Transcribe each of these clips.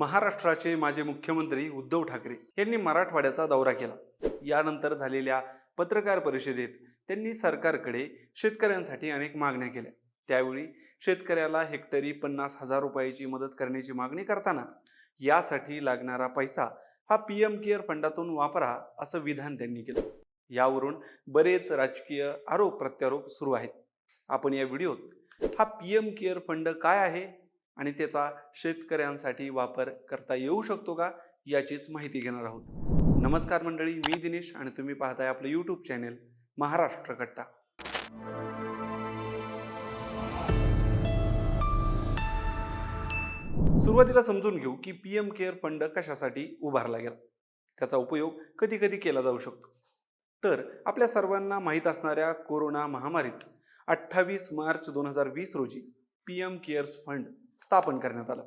महाराष्ट्राचे माजी मुख्यमंत्री उद्धव ठाकरे यांनी मराठवाड्याचा दौरा केला. यानंतर झालेल्या पत्रकार परिषदेत त्यांनी सरकारकडे शेतकऱ्यांसाठी अनेक मागण्या केल्या. त्यावेळी शेतकऱ्याला हेक्टरी पन्नास हजार रुपयाची मदत करण्याची मागणी करताना यासाठी लागणारा पैसा हा पी एम केअर फंडातून वापरा असं विधान त्यांनी केलं. यावरून बरेच राजकीय आरोप प्रत्यारोप सुरू आहेत. आपण या व्हिडिओत हा पी एम केअर फंड काय आहे आणि त्याचा शेतकऱ्यांसाठी वापर करता येऊ शकतो का याचीच माहिती घेणार आहोत. नमस्कार मंडळी मी दिनेश आणि तुम्ही पाहताय आपलं यूट्यूब चॅनेल महाराष्ट्र कट्टा. सुरुवातीला समजून घेऊ की पी एम केअर फंड कशासाठी उभारला गेला. त्याचा उपयोग कधी कधी केला जाऊ शकतो. तर आपल्या सर्वांना माहीत असणाऱ्या कोरोना महामारीत अठ्ठावीस मार्च दोन हजार वीस रोजी पी एम केअर्स फंड स्थापन करण्यात आलं.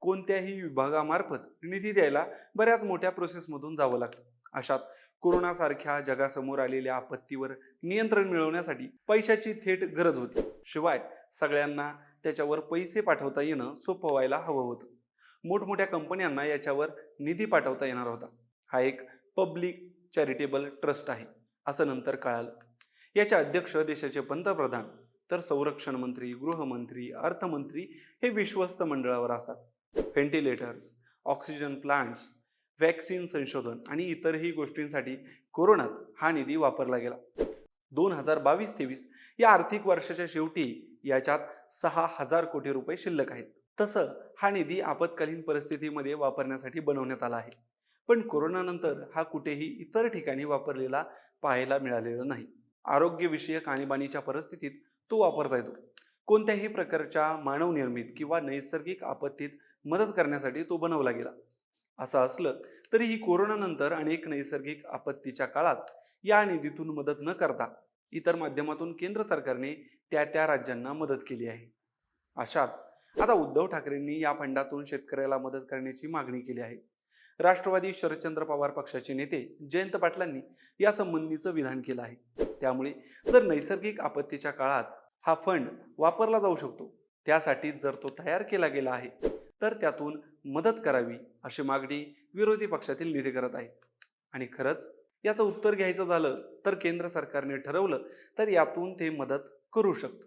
कोणत्याही विभागामार्फत निधी द्यायला बऱ्याच मोठ्या प्रोसेसमधून जावं लागतं. अशात कोरोनासारख्या जगासमोर आलेल्या आपत्तीवर नियंत्रण मिळवण्यासाठी पैशाची थेट गरज होती. शिवाय सगळ्यांना त्याच्यावर पैसे पाठवता येणं सोपं व्हायला हवं होतं. मोठमोठ्या कंपन्यांना याच्यावर निधी पाठवता येणार होता. हा एक पब्लिक चॅरिटेबल ट्रस्ट आहे असं नंतर कळालं. याचे अध्यक्ष देशाचे पंतप्रधान तर संरक्षण मंत्री गृहमंत्री अर्थमंत्री हे विश्वस्त मंडळावर असतात. व्हेंटिलेटर्स ऑक्सिजन प्लांट्स व्हॅक्सिन संशोधन आणि इतरही गोष्टींसाठी कोरोनात हा निधी वापरला गेला. दोन हजार बावीस तेवीस या आर्थिक वर्षाच्या शेवटी याच्यात सहा हजार कोटी रुपये शिल्लक आहेत. तसं हा निधी आपत्कालीन परिस्थितीमध्ये वापरण्यासाठी बनवण्यात आला आहे. पण कोरोनानंतर हा कुठेही इतर ठिकाणी वापरलेला पाहायला मिळालेला नाही. आरोग्यविषयक आणीबाणीच्या परिस्थितीत तो वापरता येतो. कोणत्याही प्रकारच्या मानवनिर्मित किंवा नैसर्गिक आपत्तीत मदत करण्यासाठी तो बनवला गेला. असं असलं तरीही कोरोनानंतर अनेक नैसर्गिक आपत्तीच्या काळात या निधीतून मदत न करता इतर माध्यमातून केंद्र सरकारने त्या त्या राज्यांना मदत केली आहे. अशात आता उद्धव ठाकरेंनी या फंडातून शेतकऱ्याला मदत करण्याची मागणी केली आहे. राष्ट्रवादी शरदचंद्र पवार पक्षाचे नेते जयंत पाटलांनी या संबंधीचं विधान केलं आहे. त्यामुळे जर नैसर्गिक आपत्तीच्या काळात हा फंड वापरला जाऊ शकतो. त्यासाठी जर तो तयार केला गेला आहे तर त्यातून मदत करावी अशी मागणी विरोधी पक्षातील नेते करत आहेत. आणि खरंच याचं उत्तर घ्यायचं झालं तर केंद्र सरकारने ठरवलं तर यातून ते मदत करू शकतं.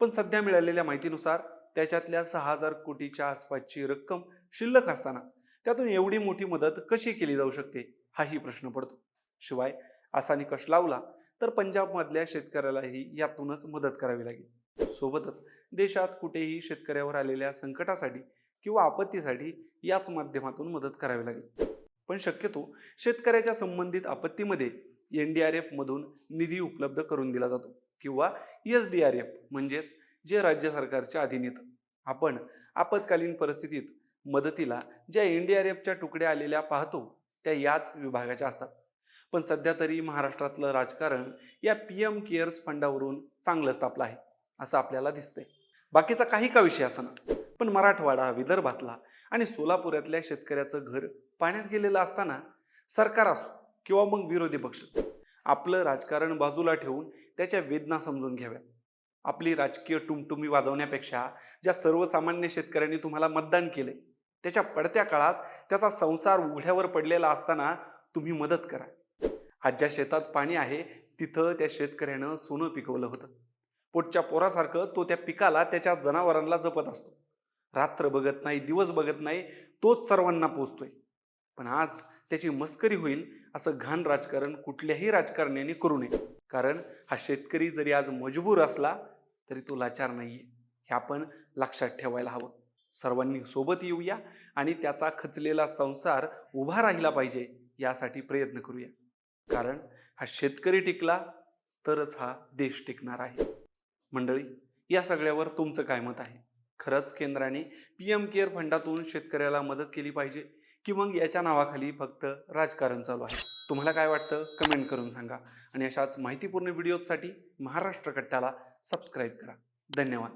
पण सध्या मिळालेल्या माहितीनुसार त्याच्यातल्या सहा हजार कोटीच्या आसपासची रक्कम शिल्लक असताना त्यातून एवढी मोठी मदत कशी केली जाऊ शकते हाही प्रश्न पडतो. शिवाय असा निकष लावला तर पंजाबमधल्या शेतकऱ्यालाही यातूनच मदत करावी लागेल. सोबतच देशात कुठेही शेतकऱ्यावर आलेल्या संकटासाठी किंवा आपत्तीसाठी याच माध्यमातून मदत करावी लागेल. पण शक्यतो शेतकऱ्याच्या संबंधित आपत्तीमध्ये एन डी आर एफ मधून निधी उपलब्ध करून दिला जातो किंवा एस डी आर एफ म्हणजेच जे राज्य सरकारच्या अधीन येतं आपण आपत्कालीन परिस्थितीत मदतीला ज्या एन डी आर एफच्या तुकड्या आलेल्या पाहतो त्या याच विभागाच्या असतात. पण सध्या तरी महाराष्ट्रातलं राजकारण या पी एम केअर्स फंडावरून चांगलंच तापलं आहे असं आपल्याला दिसतंय. बाकीचा काही का विषय असणार पण मराठवाडा विदर्भातला आणि सोलापुरातल्या शेतकऱ्याचं घर पाण्यात गेलेलं असताना सरकार असो किंवा मग विरोधी पक्ष आपलं राजकारण बाजूला ठेवून त्याच्या वेदना समजून घ्याव्यात. आपली राजकीय टुमटुमी वाजवण्यापेक्षा ज्या सर्वसामान्य शेतकऱ्यांनी तुम्हाला मतदान केले त्याच्या पडत्या काळात त्याचा संसार उघड्यावर पडलेला असताना तुम्ही मदत करा. आज ज्या शेतात पाणी आहे तिथं त्या शेतकऱ्यानं सोनं पिकवलं होतं. पोटच्या पोरासारखं तो त्या पिकाला त्याच्या जनावरांना जपत असतो. रात्र बघत नाही दिवस बघत नाही तोच सर्वांना पोचतोय पण आज त्याची मस्करी होईल असं घाण राजकारण कुठल्याही राजकारण्याने करू नये. कारण हा शेतकरी जरी आज मजबूर असला तरी तो लाचार नाहीये. हे आपण लक्षात ठेवायला हवं. सर्वांनी सोबत येऊया आणि त्याचा खचलेला संसार उभा राहिला पाहिजे यासाठी प्रयत्न करूया. कारण हा शेतकरी टिकला तरच हा देश टिकणार आहे. मंडळी या सगळ्यावर तुमचं काय मत आहे? खरंच केंद्राने पी एम केअर फंडातून शेतकऱ्याला मदत केली पाहिजे की मग याच्या नावाखाली फक्त राजकारण चालू आहे? तुम्हाला काय वाटतं? कमेंट करून सांगा आणि अशाच माहितीपूर्ण व्हिडिओजसाठी महाराष्ट्र कट्ट्याला सबस्क्राईब करा. धन्यवाद.